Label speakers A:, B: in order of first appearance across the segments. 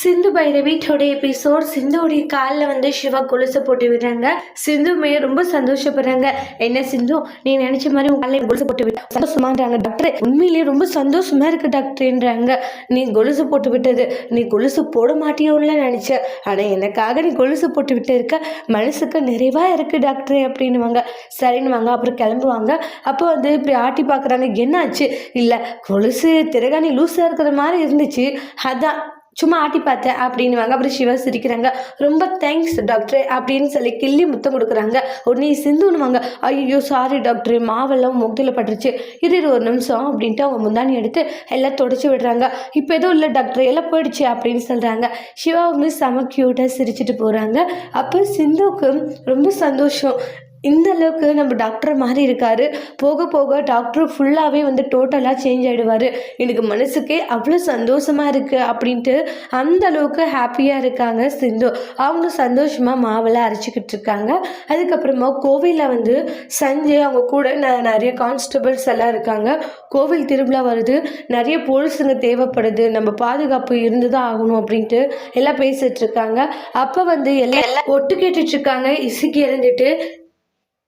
A: சிந்து Bhairavi today episode சிந்துவுடைய காலில் வந்து சிவா கொலுசை போட்டு விடுறாங்க. சிந்துமே ரொம்ப சந்தோஷப்படுறாங்க. என்ன சிந்து நீ நினைச்ச மாதிரி உங்க காலில் கொலுசு போட்டு விட்டு சந்தோஷமாகறாங்க டாக்டர் உண்மையிலேயே ரொம்ப சந்தோஷமா இருக்கு டாக்டர்ன்றாங்க நீ கொலுசு போட்டு விட்டது நீ கொலுசு போட மாட்டியோன்னு நினைச்ச. ஆனா எனக்காக நீ கொலுசு போட்டு விட்டு இருக்க மனசுக்கு நிறைவா இருக்கு டாக்டர் அப்படின்னுவாங்க. சரின்னுவாங்க அப்புறம் கிளம்புவாங்க. அப்போ வந்து இப்படி ஆட்டி பார்க்குறாங்க என்னாச்சு? இல்லை கொலுசு திரகாணி லூஸாக இருக்கிற மாதிரி இருந்துச்சு. அதான் சும்மா ஆட்டி பார்த்தேன் அப்படின்னுவாங்க. அப்புறம் சிவா சிரிக்கிறாங்க. ரொம்ப தேங்க்ஸ் டாக்டர் அப்படின்னு சொல்லி கிள்ளி முத்தம் கொடுக்குறாங்க. உடனே சிந்துணுவாங்க ஐயோ சாரி டாக்டர் மாவெல்லாம் முகத்தில் பட்டுருச்சு. இரு இரு ஒரு நிமிஷம் அப்படின்ட்டு அவங்க முந்தானி எடுத்து எல்லாம் தொடச்சி விடுறாங்க. இப்போ எதுவும் இல்லை டாக்டர் எல்லாம் போயிடுச்சு அப்படின்னு சொல்கிறாங்க சிவா மிஸ் செம க்யூட்டாக சிரிச்சிட்டு போகிறாங்க அப்போ சிந்துவுக்கு ரொம்ப சந்தோஷம். இந்த அளவுக்கு நம்ம டாக்டர் மாதிரி இருக்காரு. போக போக டாக்டர் ஃபுல்லாகவே வந்து டோட்டலாக சேஞ்ச் ஆகிடுவார் எனக்கு மனசுக்கே அவ்வளோ சந்தோஷமாக இருக்குது அப்படின்ட்டு அந்த அளவுக்கு ஹாப்பியாக இருக்காங்க சிந்து. அவங்க சந்தோஷமாக மாவெல்லாம் அரைச்சிக்கிட்டு இருக்காங்க. அதுக்கப்புறமா கோவிலில் வந்து சஞ்சய் அவங்க கூட ந நிறைய கான்ஸ்டபிள்ஸ் எல்லாம் இருக்காங்க. கோவில் திருவிழா வருது. நிறைய போலீஸுங்க தேவைப்படுது. நம்ம பாதுகாப்பு இருந்து தான் ஆகணும் அப்படின்ட்டு எல்லாம் பேசிட்டு இருக்காங்க. அப்போ வந்து எல்லாம் ஒட்டு கேட்டுட்டு இருக்காங்க. இசுக்கி இறந்துட்டு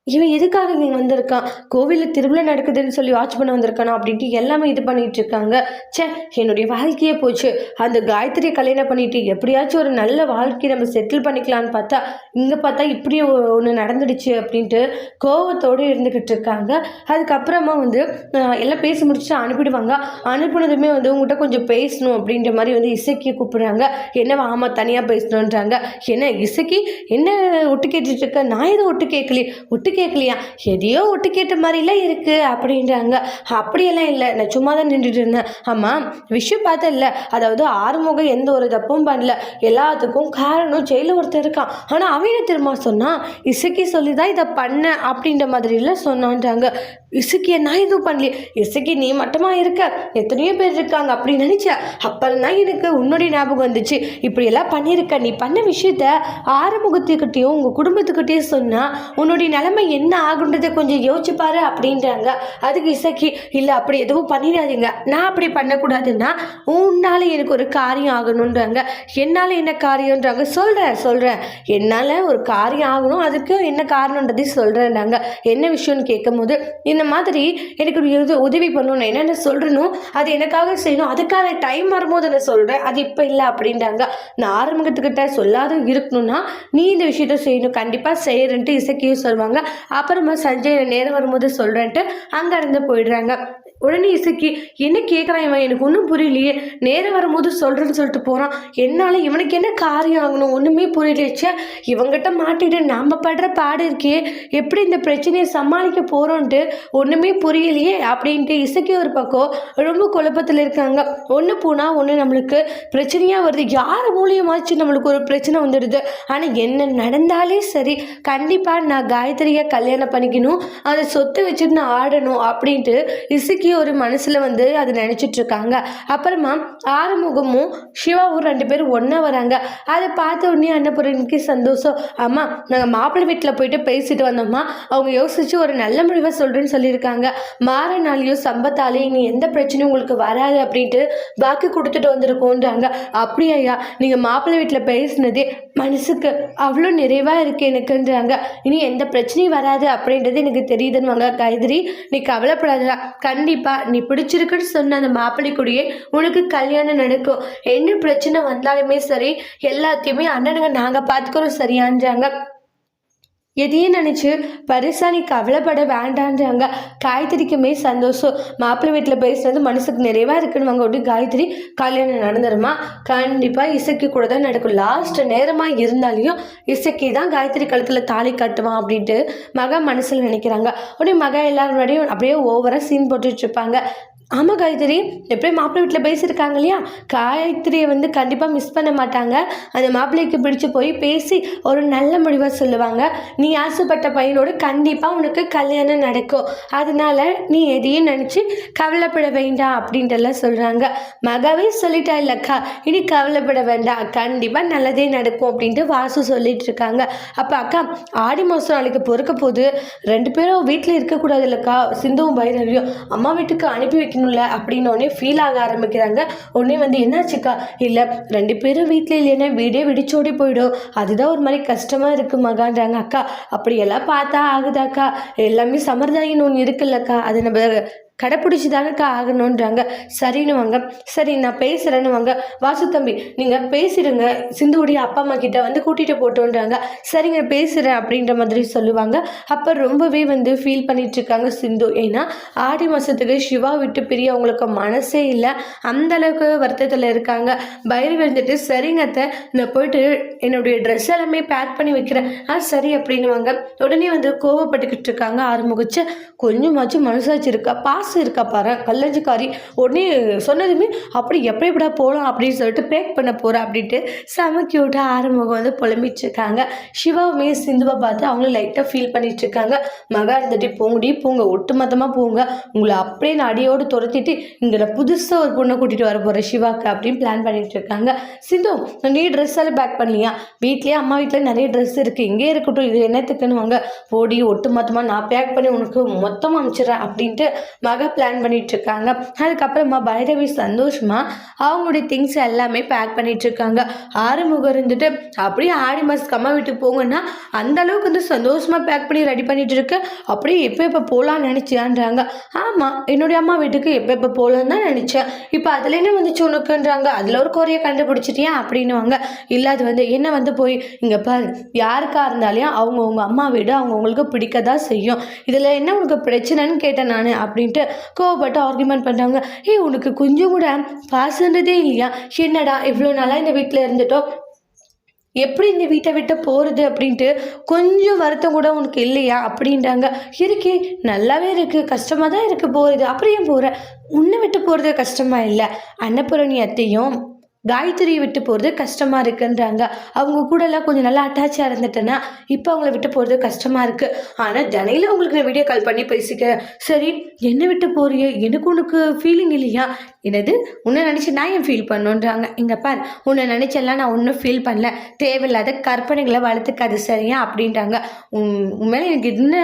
A: இவன் எதுக்காக நீ வந்திருக்கான் கோவிலில் திருவிழா நடக்குதுன்னு சொல்லி வாட்ச் பண்ண வந்திருக்கானா அப்படின்ட்டு எல்லாமே இது பண்ணிட்டு இருக்காங்க. ச்சே என்னுடைய வாழ்க்கையே போச்சு. அந்த காயத்ரியை கல்யாணம் பண்ணிட்டு எப்படியாச்சும் ஒரு நல்ல வாழ்க்கையை நம்ம செட்டில் பண்ணிக்கலான்னு பார்த்தா இங்கே பார்த்தா இப்படி ஒன்று நடந்துடுச்சு அப்படின்ட்டு கோவத்தோடு இருந்துக்கிட்டு இருக்காங்க. அதுக்கப்புறமா வந்து எல்லாம் பேசி முடிச்சுட்டு அனுப்பிடுவாங்க. அனுப்பினதுமே வந்து உங்கள்கிட்ட கொஞ்சம் பேசணும் அப்படின்ற மாதிரி வந்து இசைக்கு கூப்பிடுறாங்க. என்ன ஆமாம் தனியாக பேசணுன்றாங்க என்ன இசைக்கு என்ன ஒட்டு கேட்டுட்டு இருக்க? நான் எதுவும் ஒட்டு கேட்கலையே. ஒட்டு கேட்கலையா? எதையோ ஒட்டு கேட்ட மாதிரிலாம் இருக்கு அப்படின்றாங்க. அப்படியெல்லாம் இல்லை. நான் சும்மா தான் நின்றுட்டு இருந்தேன். ஆமாம் விஷயம் பார்த்தல அதாவது ஆறுமுகம் எந்த ஒரு தப்பும் பண்ணல. எல்லாத்துக்கும் காரணம் ஜெயிலில் ஒருத்தர் இருக்கான். ஆனால் அவன் என்ன திரும்ப சொன்னால் இசைக்கு சொல்லி தான் இதை பண்ண அப்படின்ற மாதிரிலாம் சொன்னான்றாங்க. இசைக்கிய நான் எதுவும் பண்ணலையே இசைக்கு நீ மட்டுமா இருக்க? எத்தனையோ பேர் இருக்காங்க அப்படி நினச்சேன் அப்புறம் தான் எனக்கு உன்னுடைய ஞாபகம் வந்துச்சு. இப்படியெல்லாம் பண்ணியிருக்க. நீ பண்ண விஷயத்த ஆறுமுகத்துக்கிட்டேயும் உங்கள் குடும்பத்துக்கிட்டேயும் சொன்னால் உன்னுடைய நிலைமை என்ன ஆகுன்றதை கொஞ்சம் யோசிச்சுப்பாரு அப்படின்றாங்க. அதுக்கு இசைக்கு இல்லை அப்படி எதுவும் பண்ணிடாதீங்க. நான் அப்படி பண்ணக்கூடாதுன்னா உன்னால் எனக்கு ஒரு காரியம் ஆகணுன்றாங்க என்னால் என்ன காரியம்ன்றாங்க. சொல்கிறேன் சொல்கிறேன் என்னால் ஒரு காரியம் ஆகணும். அதுக்கு என்ன காரணன்றதையும் சொல்கிறேன்றாங்க என்ன விஷயம்னு கேட்கும்போது இந்த மாதிரி எனக்கு ஒரு இது உதவி பண்ணணும் நான் என்னென்ன சொல்கிறனோ அது எனக்காக செய்யணும். அதுக்கான டைம் வரும்போது நான் சொல்கிறேன் அது இப்போ இல்லை அப்படின்றாங்க. நான் ஆரம்பத்துக்கிட்ட சொல்லாத இருக்கணும்னா நீ இந்த விஷயத்த செய்யணும். கண்டிப்பாக செய்கிறேன்ட்டு இசைக்கியும் சொல்லுவாங்க அப்புறமா சஞ்சய் நேரம் வரும்போது சொல்கிறேன்ட்டு அங்கே இருந்து போயிடுறாங்க. உடனே இசைக்கு என்ன கேட்குறான் இவன்? எனக்கு ஒன்றும் புரியலையே. நேரம் வரும்போது சொல்கிறேன்னு சொல்லிட்டு போகிறான் என்னால் இவனுக்கு என்ன காரியம் ஆகணும்? ஒன்றுமே புரியலச்சே இவங்கிட்ட மாட்டிட்டு நாம் படுற பாடு இருக்கே. எப்படி இந்த பிரச்சனையை சமாளிக்க போகிறோன்ட்டு ஒன்றுமே புரியலையே அப்படின்ட்டு இசைக்கு ஒரு பக்கம் ரொம்ப குழப்பத்தில் இருக்காங்க. ஒன்று போனால் ஒன்று நம்மளுக்கு பிரச்சனையாக வருது. யார் மூலியமாச்சு நம்மளுக்கு ஒரு பிரச்சனை வந்துடுது? ஆனால் என்ன நடந்தாலே சரி. கண்டிப்பாக நான் காயத்ரியை கல்யாணம் பண்ணிக்கணும். அதை சொத்தை வச்சுட்டு நான் ஆடணும் அப்படின்ட்டு இசைக்கு ஒரு மனசில் வந்து அது நினச்சிட்டு இருக்காங்க. அப்புறமா ஆறுமுகமும் சிவாவும் ரெண்டு பேரும் ஒன்றா வராங்க. அதை பார்த்த உடனே அன்னபூரணிக்கு சந்தோஷம். ஆமாம் நாங்கள் மாப்பிள்ளை வீட்டில் போயிட்டு பேசிட்டு வந்தோம்மா. அவங்க யோசிச்சு ஒரு நல்ல முடிவை சொல்கிறேன்னு சொல்லியிருக்காங்க. மாறனாலையும் சம்பத்தாலேயும் இனி எந்த பிரச்சனையும் உங்களுக்கு வராது அப்படின்ட்டு வாக்கு கொடுத்துட்டு வந்திருக்கோன்றாங்க. அப்படியா நீங்கள் மாப்பிள்ளை வீட்டில் பேசினதே மனசுக்கு அவ்வளோ நிறைவாக இருக்கு எனக்குன்றாங்க. இனி எந்த பிரச்சனையும் வராது அப்படின்றது எனக்கு தெரியுதுன்னு கைதிரி நீ கவலைப்படாதடா. கண்டிப்பாக நீ பிடிச்சிருக்குன்னு சொன்ன அந்த மாப்பிள்ளை கூடயே உனக்கு கல்யாணம் நடக்கும். என்ன பிரச்சனை வந்தாலுமே சரி எல்லாத்தையுமே அண்ணனுங்க நாங்கள் பார்த்துக்கிறோம் சரியான்றாங்க. எதையும் நினச்சி பரிசா நீ கவலைப்பட வேண்டான்றாங்க. காயத்ரிக்குமே சந்தோஷம். மாப்பிள்ளை வீட்டில் பேசுனது மனசுக்கு நிறைவாக இருக்குன்னு விட்டு காயத்ரி கல்யாணம் நடந்துருமா? கண்டிப்பாக இசைக்கு கூட தான் நடக்கும். லாஸ்ட் நேரமாக இருந்தாலையும் இசைக்கு தான் காயத்ரி கழுத்தில் தாலி கட்டுவான் அப்படின்ட்டு மகன் மனசில் நினைக்கிறாங்க. உடனே மக எல்லாரும் முன்னாடியும் அப்படியே ஓவராக சீன் போட்டுட்ருப்பாங்க ஆமாம் காயத்ரி எப்படியும் மாப்பிள்ளை வீட்டில் பேசியிருக்காங்க இல்லையா? காயத்ரியை வந்து கண்டிப்பாக மிஸ் பண்ண மாட்டாங்க. அந்த மாப்பிள்ளைக்கு பிடிச்சி போய் பேசி ஒரு நல்ல முடிவாக சொல்லுவாங்க. நீ ஆசைப்பட்ட பையனோடு கண்டிப்பாக உனக்கு கல்யாணம் நடக்கும். அதனால நீ எதையும் நினச்சி கவலைப்பட வேண்டாம் அப்படின்ட்டுலாம் சொல்கிறாங்க மகாவே சொல்லிட்டா இல்லைக்கா இனி கவலைப்பட வேண்டாம். கண்டிப்பாக நல்லதே நடக்கும் அப்படின்ட்டு வாசு சொல்லிட்டு இருக்காங்க. அப்போ அக்கா ஆடி மாதம் நாளைக்கு பொறுக்க போது ரெண்டு பேரும் வீட்டில் இருக்கக்கூடாது இல்லைக்கா. சிந்துவும் பைரவியும் அம்மா வீட்டுக்கு அனுப்பி வைக்கணும். காமிக்கணும்ல அப்படின்னு உடனே ஃபீல் ஆக ஆரம்பிக்கிறாங்க. உடனே வந்து என்னாச்சுக்கா? இல்லை ரெண்டு பேரும் வீட்டில் இல்லைன்னா வீடே விடிச்சோடி போயிடும். அதுதான் ஒரு மாதிரி கஷ்டமாக இருக்கு மகான்றாங்க. அக்கா அப்படியெல்லாம் பார்த்தா ஆகுதாக்கா? எல்லாமே சம்பிரதாயம்னு ஒன்று இருக்குல்லக்கா. அது நம்ம கடைப்பிடிச்சி தானக்கா ஆகணுன்றாங்க சரின்னு வாங்க. சரி நான் பேசுகிறேன்னு வாங்க. வாசு தம்பி நீங்கள் பேசிடுங்க. சிந்துவுடைய அப்பா அம்மா கிட்ட வந்து கூட்டிகிட்டு போட்டோன்றாங்க. சரிங்க பேசுகிறேன் அப்படின்ற மாதிரி சொல்லுவாங்க. அப்போ ரொம்பவே வந்து ஃபீல் பண்ணிகிட்ருக்காங்க சிந்து. ஏன்னா ஆடி மாதத்துக்கு சிவா விட்டு பிரிய அவங்களுக்கு மனசே இல்லை. அந்த அளவுக்கு வருத்தத்தில் இருக்காங்க. பயிர் வந்துட்டு சரிங்கத்தை நான் போயிட்டு என்னுடைய ட்ரெஸ் எல்லாமே பேக் பண்ணி வைக்கிறேன். ஆ சரி அப்படின்னுவாங்க உடனே வந்து கோவப்பட்டுக்கிட்டு இருக்காங்க ஆரம்பிச்சு கொஞ்சமாச்சும் மனசாச்சு இருக்கா? பாசம் இருக்கா பாரு கல்லஞ்சிக்காரி உடனே சொன்னதுமே அப்படி எப்படி எப்படா போகலாம் அப்படின்னு சொல்லிட்டு பேக் பண்ண போகிறேன் அப்படின்ட்டு செம க்யூட்டாக ஆரம்பம் வந்து புலம்பிட்டுருக்காங்க. சிவாவுமே சிந்துவை பார்த்து அவங்களும் லைட்டாக ஃபீல் பண்ணிட்டு இருக்காங்க மகா இருந்துட்டு போங்கடி போங்க. ஒட்டுமொத்தமாக போங்க. உங்களை அப்படியே நான் அடியோடு துரத்திட்டு இங்கே புதுசாக ஒரு பொண்ணை கூட்டிகிட்டு வர போகிறேன் சிவாக்கு அப்படின்னு பிளான் பண்ணிட்டு இருக்காங்க சிந்து நீ ட்ரெஸ் எல்லாம் பேக் பண்ணலையா? வீட்லேயே அம்மா வீட்டில் நிறைய ட்ரெஸ் இருக்குது இங்கே இருக்கட்டும். இது என்னத்துக்குன்னு வாங்க போடி ஒட்டு மொத்தமாக நான் பேக் பண்ணி உனக்கு மொத்தமாக அனுப்பிச்சிடுறேன் அப்படின்ட்டு மக பிளான் பண்ணிட்டு இருக்காங்க அதுக்கப்புறமா பைரவி சந்தோஷமா அவங்களுடைய திங்ஸ் எல்லாமே பேக் பண்ணிட்டு இருக்காங்க ஆறுமுகம் இருந்துட்டு அப்படியே ஆடி மாதத்துக்கு அம்மா வீட்டுக்கு போங்கன்னா அந்த அளவுக்கு வந்து சந்தோஷமா பேக் பண்ணி ரெடி பண்ணிட்டு இருக்கு அப்படியே எப்போ எப்போ போகலான்னு நினச்சியான்றாங்க. ஆமாம் என்னுடைய அம்மா வீட்டுக்கு எப்போ எப்போ போகலான்னு தான் நினச்சேன். இப்போ அதில் என்ன வந்துச்சு உனக்குன்றாங்க. அதில் ஒரு குறைய கண்டுபிடிச்சிட்டியா? அப்படின்னுவாங்க. இல்லை அது வந்து என்ன வந்து போய் இங்கே பாரு யாருக்கா இருந்தாலையும் அவங்க அம்மா வீடு அவங்க உங்களுக்கு பிடிக்க தான் செய்யும். இதில் என்ன உனக்கு பிரச்சனைன்னு கேட்டேன் நான் அப்படின்ட்டு கோவப்பட்டு ஆர்குமெண்ட் பண்ணுறாங்க ஏய் உனக்கு கொஞ்சம் கூட பாசன்றதே இல்லையா? என்னடா இவ்வளோ நாளாக இந்த வீட்டில் இருந்துட்டோம் எப்படி இந்த வீட்டை விட்டு போகிறது அப்படின்ட்டு கொஞ்சம் வருத்தம் கூட உனக்கு இல்லையா? அப்படின்றாங்க. இருக்கே நல்லாவே இருக்குது கஷ்டமாக தான் இருக்குது போகிறது அப்புறம் ஏன் போகிற உன்னை விட்டு போகிறது கஷ்டமாக இல்லை. அன்னபூரணி அத்தையும் காயத்ரியை விட்டு போகிறது கஷ்டமாக இருக்குன்றாங்க. அவங்க கூடலாம் கொஞ்சம் நல்லா அட்டாச்சாக இருந்துட்டேன்னா இப்போ அவங்கள விட்டு போகிறது கஷ்டமாக இருக்குது ஆனால் தினையில உங்களுக்கு நான் வீடியோ கால் பண்ணி பேசிக்கிறேன். சரி என்னை விட்டு போறிய? எனக்கு உனக்கு ஃபீலிங் இல்லையா? என்னது? உன்னை நினச்சி நான் ஏன் ஃபீல் பண்ணுன்றாங்க. இங்கே பார் உன்னை நினச்செல்லாம் நான் ஒன்றும் ஃபீல் பண்ணல. தேவையில்லாத கற்பனைகளை வளர்த்துக்காது சரியா? அப்படின்றாங்க. உன் மேலே எனக்கு என்ன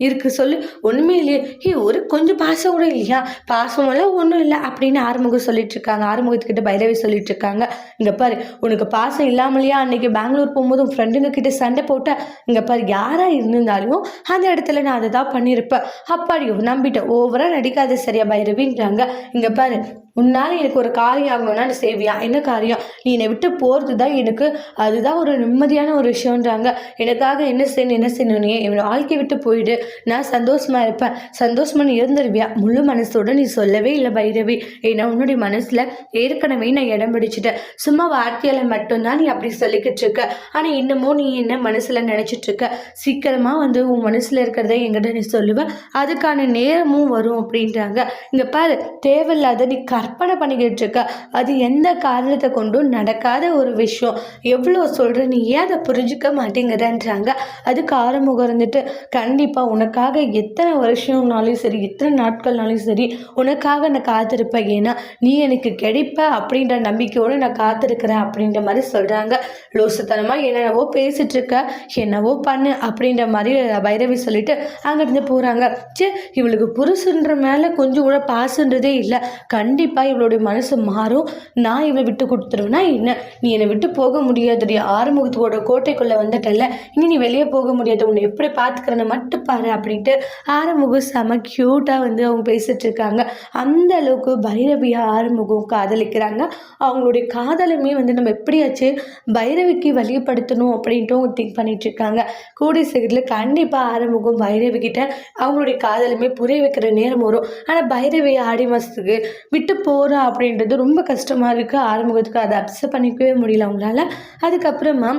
A: இருக்குது சொல்லு. ஒன்றுமே இல்லையே. ஏ ஒரு கொஞ்சம் பாசம் கூட இல்லையா? பாசமெல்லாம் ஒன்றும் இல்லை அப்படின்னு ஆறுமுகம் சொல்லிட்டு இருக்காங்க ஆறுமுகத்துக்கிட்ட பைரவி சொல்லிட்டு இருக்காங்க இங்கே பாரு உனக்கு பாசம் இல்லாமலையா? அன்னைக்கு பெங்களூர் போகும்போது உன் ஃப்ரெண்டுங்க கிட்ட சண்டை போட்ட இங்கே பாரு யாராக இருந்திருந்தாலும் அந்த இடத்துல நான் அதை தான் பண்ணியிருப்பேன். அப்பாடியோ நம்பிட்டேன். ஓவராக நடிக்காத சரியா பைரவின்றாங்க. இங்கே பாரு உன்னால் எனக்கு ஒரு காரியம் ஆகணும்னா நீ செய்வியா என்ன காரியம்? நீ என்னை விட்டு போகிறது தான் எனக்கு அதுதான் ஒரு நிம்மதியான ஒரு விஷயன்றாங்க எனக்காக என்ன செய்யணும் என்ன செய்யணும்? நீ என் வாழ்க்கை விட்டு போயிடு. நான் சந்தோஷமாக இருப்பேன். சந்தோஷமாக நீ இருந்துருவியா? முழு மனசோட நீ சொல்லவே இல்லை பைரவி. ஏன்னா உன்னுடைய மனசில் ஏற்கனவே நான் இடம் பிடிச்சிட்டேன். சும்மா வார்த்தையால் மட்டும்தான் நீ அப்படி சொல்லிக்கிட்டு இருக்க. ஆனால் இன்னமும் நீ என்ன மனசில் நினச்சிட்டு இருக்க? சீக்கிரமாக வந்து உன் மனசில் இருக்கிறத எங்கிட்ட நீ சொல்லுவ. அதுக்கான நேரமும் வரும் அப்படின்றாங்க. இங்கே பாரு தேவையில்லாத நீ கற்பனை பண்ணிக்கிட்டு இருக்க. அது எந்த காரணத்தை கொண்டும் நடக்காத ஒரு விஷயம். எவ்வளோ சொல்கிற நீ ஏன் அதை புரிஞ்சுக்க மாட்டேங்கிறன்றாங்க அதுக்கு ஆரம்பம் இருந்துட்டு கண்டிப்பாக உனக்காக எத்தனை வருஷம்னாலும் சரி எத்தனை நாட்கள்னாலும் சரி உனக்காக நான் காத்திருப்பேன். ஏன்னா நீ எனக்கு கிடைப்ப அப்படின்ற நம்பிக்கையோடு நான் காத்திருக்கிறேன் அப்படின்ற மாதிரி சொல்கிறாங்க லோசத்தனமாக என்னென்னவோ பேசிட்டு இருக்க என்னவோ பண்ணு அப்படின்ற மாதிரி பைரவி சொல்லிட்டு அங்கேருந்து போகிறாங்க சே இவளுக்கு புருஷன்ற மேலே கொஞ்சம் கூட பாசுன்றதே இல்லை. கண்டிப்பாக இவளுடைய மனசு மாறும். நான் இவளை விட்டு கொடுத்துருவேன்னா என்ன? நீ என்னை விட்டு போக முடியாதுடி. ஆறுமுகத்தோட கோட்டைக்குள்ளே வந்துட்டல இனி நீ வெளியே போக முடியாது. உன்னை எப்படி பார்த்துக்கிறேன்னு மட்டும் பாரு அப்படின்ட்டு ஆறுமுகம் செம க்யூட்டாக வந்து அவங்க பேசிட்டு இருக்காங்க. அந்த அளவுக்கு பைரவியா ஆறுமுகம் காதலிக்கிறாங்க. அவங்களுடைய காதலுமே வந்து நம்ம எப்படியாச்சு பைரவிக்கு வழிப்படுத்தணும் அப்படின்ட்டு அவங்க திங்க் பண்ணிட்டு இருக்காங்க. கூடிய சீக்கிரத்தில் கண்டிப்பாக ஆறுமுகம் பைரவி கிட்ட அவங்களுடைய காதலுமே புரிய வைக்கிற நேரம் வரும். ஆனால் பைரவி ஆடி மாதத்துக்கு விட்டு போகிறா அப்படின்றது ரொம்ப கஷ்டமாக இருக்குது ஆரம்பத்துக்கு அதை அப்செட் பண்ணிக்கவே முடியல அவங்களால. அதுக்கப்புறமா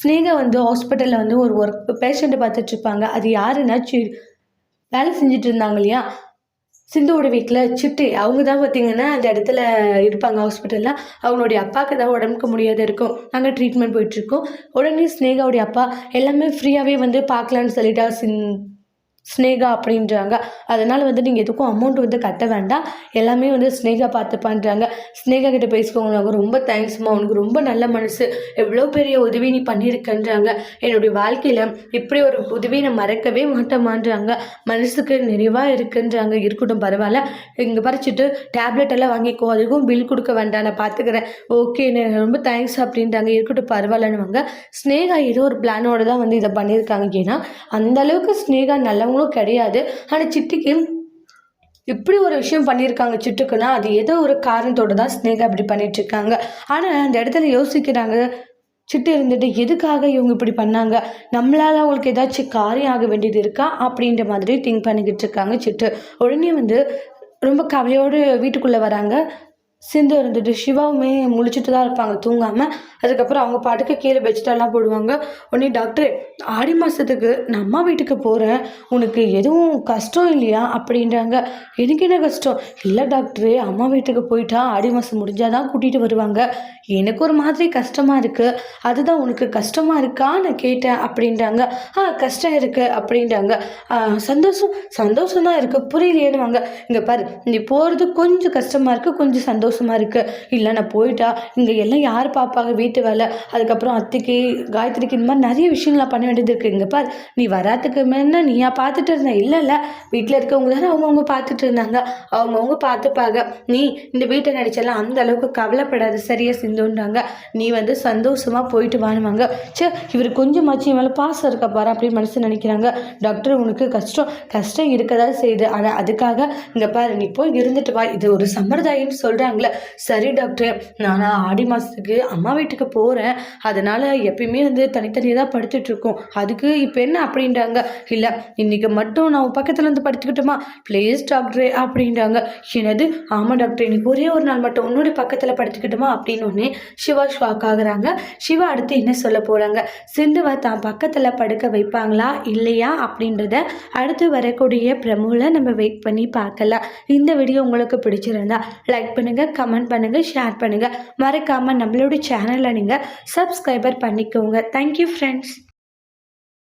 A: ஸ்னேகா வந்து ஹாஸ்பிட்டலில் வந்து ஒரு ஒர்க் பேஷண்ட்டை பார்த்துட்ருப்பாங்க அது யாருன்னா சி வேலை செஞ்சுட்டு இருந்தாங்க இல்லையா? சிந்துவோட வீட்டில் சிட்டு அவங்க தான் பார்த்தீங்கன்னா அந்த இடத்துல இருப்பாங்க ஹாஸ்பிட்டலில் அவங்களுடைய அப்பாவுக்கு தான் உடம்புக்கு முடியாத இருக்கும். அங்கே ட்ரீட்மெண்ட் போயிட்டுருக்கோம் உடனே ஸ்னேகாவுடைய அப்பா எல்லாமே ஃப்ரீயாகவே வந்து பார்க்கலான்னு சொல்லிட்டா சின் ஸ்னேகா அப்படின்றாங்க. அதனால் வந்து நீங்கள் எதுக்கும் அமௌண்ட் வந்து கட்ட வேண்டாம். எல்லாமே வந்து ஸ்னேகா பார்த்துப்பான்றாங்க. ஸ்னேகா கிட்ட பேசிக்கோங்க. நாங்கள் ரொம்ப தேங்க்ஸ்மா உனக்கு ரொம்ப நல்ல மனசு. எவ்வளோ பெரிய உதவி நீ பண்ணியிருக்கன்றாங்க. என்னுடைய வாழ்க்கையில் இப்படி ஒரு உதவியை நான் மறக்கவே மாட்டேமான்றாங்க. மனசுக்கு நிறைவாக இருக்குன்றாங்க. இருக்கட்டும் பரவாயில்ல. இங்கே பறிச்சுட்டு டேப்லெட் எல்லாம் வாங்கிக்கோ. அதுக்கும் பில் கொடுக்க வேண்டாம். நான் பார்த்துக்கிறேன். ஓகே ரொம்ப தேங்க்ஸ் அப்படின்றாங்க. இருக்கட்டும் பரவாயில்லன்னுவாங்க. ஸ்னேகா ஏதோ ஒரு பிளானோட தான் வந்து இதை பண்ணியிருக்காங்க. ஏன்னா அந்த அளவுக்கு நல்லவங்க நல்லவங்களும் கிடையாது. ஆனால் சிட்டிக்கு இப்படி ஒரு விஷயம் பண்ணியிருக்காங்க சிட்டுக்குன்னா அது ஏதோ ஒரு காரணத்தோடு தான் ஸ்னேகா இப்படி பண்ணிட்டு இருக்காங்க. ஆனால் அந்த இடத்துல யோசிக்கிறாங்க சிட்டு இருந்துட்டு எதுக்காக இவங்க இப்படி பண்ணாங்க? நம்மளால் அவங்களுக்கு ஏதாச்சும் காரியம் ஆக வேண்டியது இருக்கா? அப்படின்ற மாதிரி திங்க் பண்ணிக்கிட்டு இருக்காங்க சிட்டு. உடனே வந்து ரொம்ப கவலையோடு வீட்டுக்குள்ளே வராங்க. சிந்து இருந்துட்டு சிவாவுமே முழிச்சிட்டு தான் இருப்பாங்க தூங்காமல் அதுக்கப்புறம் அவங்க பாட்டுக்கு கீழே பெட்ஷீட்டெல்லாம் போடுவாங்க. உடனே டாக்டர் ஆடி மாதத்துக்கு நான் அம்மா வீட்டுக்கு போகிறேன் உனக்கு எதுவும் கஷ்டம் இல்லையா? அப்படின்றாங்க. எனக்கு என்ன கஷ்டம்? இல்லை டாக்டரு அம்மா வீட்டுக்கு போயிட்டா ஆடி மாதம் முடிஞ்சால் தான் கூட்டிகிட்டு வருவாங்க. எனக்கு ஒரு மாதிரி கஷ்டமாக இருக்குது அதுதான் உனக்கு கஷ்டமாக இருக்கா நான் கேட்டேன். அப்படின்றாங்க. ஆ கஷ்டம் இருக்குது அப்படின்றாங்க. சந்தோஷம் சந்தோஷம் தான் இருக்குது புரியலையேன்னுவாங்க. இங்கே பாரு நீ போகிறது கொஞ்சம் கஷ்டமாக இருக்குது கொஞ்சம் சந்தோஷம் சந்தோஷமாக இருக்குது இல்லை நான் போயிட்டா இங்கே எல்லாம் யார் பார்ப்பாங்க வீட்டு வேலை. அதுக்கப்புறம் அத்தைக்கு காயத்ரிக்கு இந்த மாதிரி நிறைய விஷயங்கள்லாம் பண்ண வேண்டியது இருக்குது இங்கே பாரு நீ வராதுக்கு முன்ன நீயா பார்த்துட்டு இருந்த இல்லை இல்லை வீட்டில் இருக்கவங்க தானே அவங்கவுங்க பார்த்துட்டு இருந்தாங்க. அவங்கவுங்க பார்த்துப்பாங்க. நீ இந்த வீட்டை நடிச்செல்லாம் அந்த அளவுக்கு கவலைப்படாது. சரியாக சிந்துன்றாங்க. நீ வந்து சந்தோஷமா போயிட்டு வாணுவாங்க சே இவர் கொஞ்சமாச்சும் இவன் மேலே பாசம் இருக்க பாரு அப்படின்னு மனசு நினைக்கிறாங்க. டாக்டர் உனக்கு கஷ்டம். கஷ்டம் இருக்கதா செய்யுது. ஆனால் அதுக்காக இங்கே பாரு நீ போய் இருந்துட்டு வா. இது ஒரு சம்பிரதாயம்னு சொல்கிறாங்களே சரி டாக்டர் நான் ஆடி மாதத்துக்கு அம்மா வீட்டுக்கு போகிறேன் அதனால் எப்பயுமே வந்து தனித்தனியாக தான் படுத்துட்ருக்கோம் அதுக்கு இப்போ என்ன அப்படின்றாங்க. இல்லை இன்னைக்கு மட்டும் நான் பக்கத்தில் வந்து படுத்துக்கிட்டோமா? ப்ளீஸ் டாக்டரே அப்படின்றாங்க. என்னது? ஆமாம் டாக்டர் இன்னைக்கு ஒரே ஒரு நாள் மட்டும் உன்னோட பக்கத்தில் படுத்துக்கிட்டோமா? அப்படின்னு உடனே சிவா ஷாக் ஆகுறாங்க. சிவா அடுத்து என்ன சொல்ல போகிறாங்க சிந்துவை தான் பக்கத்தில் படுக்க வைப்பாங்களா? இல்லையா? அப்படின்றத அடுத்து வரக்கூடிய பிரமுல நம்ம வெயிட் பண்ணி பார்க்கலாம். இந்த வீடியோ உங்களுக்கு பிடிச்சிருந்தா லைக் பண்ணுங்கள் கமெண்ட் பண்ணுங்கள் ஷேர் பண்ணுங்கள் மறக்காமல் நம்மளோட சேனலை நீங்கள் சப்ஸ்கிரைபர் பண்ணிக்கோங்க. Thank you friends